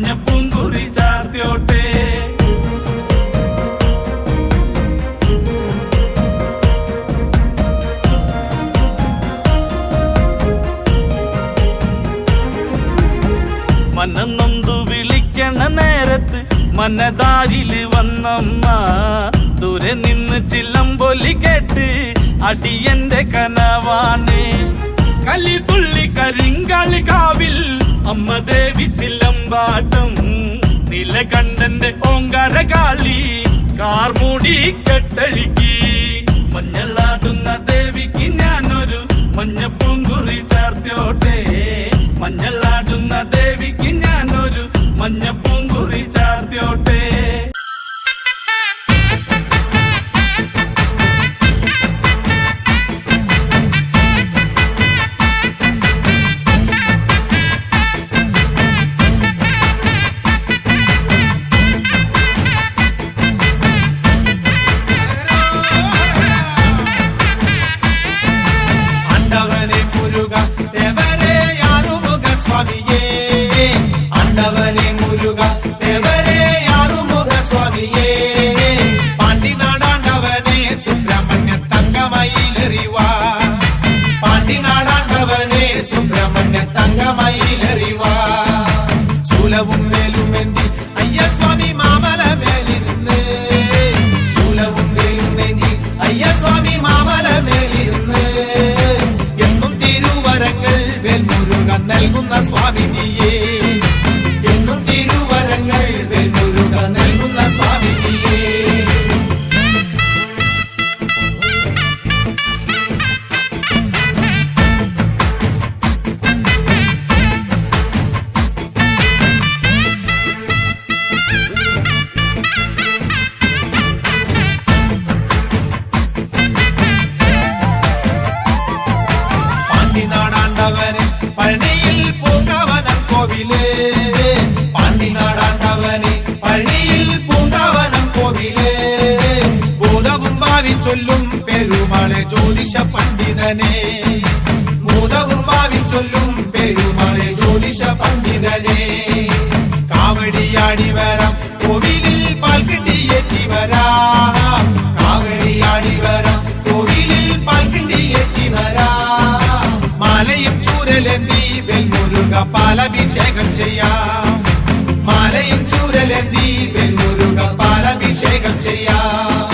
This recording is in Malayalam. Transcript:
മഞ്ഞപ്പൂങ്കുറി ചാർത്തിയോട്ടെ. മനന്നൊന്തു വിളിക്കണ നേരത്ത് മനതാരിൽ വന്നമ്മ. ദൂരെ നിന്ന് ചില്ലമ്പൊലി കേട്ട് അടിയന്റെ കനവാണ്. കലി തുള്ളി കരിങ്കളി കാവിൽ അമ്മ ദേവി ചില്ലമ്പാട്ടം നിലകണ്ഠന്റെ ഓങ്കാര കാളി കാർമൂടി കെട്ടഴുകി മഞ്ഞളാടുന്ന ദേവിക്ക് ഞാനൊരു മഞ്ഞപ്പൂങ്കുറി ചേർത്തോട്ടെ മഞ്ഞളാടുന്ന ദേവിക്ക് ഞാനൊരു മഞ്ഞപ്പൂങ്കുറി கோவிலே பாண்டி நாடாண்டவனே பள்ளியில் பூந்தாவனம் கோவிலே. போதவும் பாவி சொல்லும் பெருமாளே ஜோதிஷ காவடியாடிவர் ചെയ്യാം. മാലയും ചൂരലെന്തി വെൽമുരുക പാലഭിഷേകം ചെയ്യാം.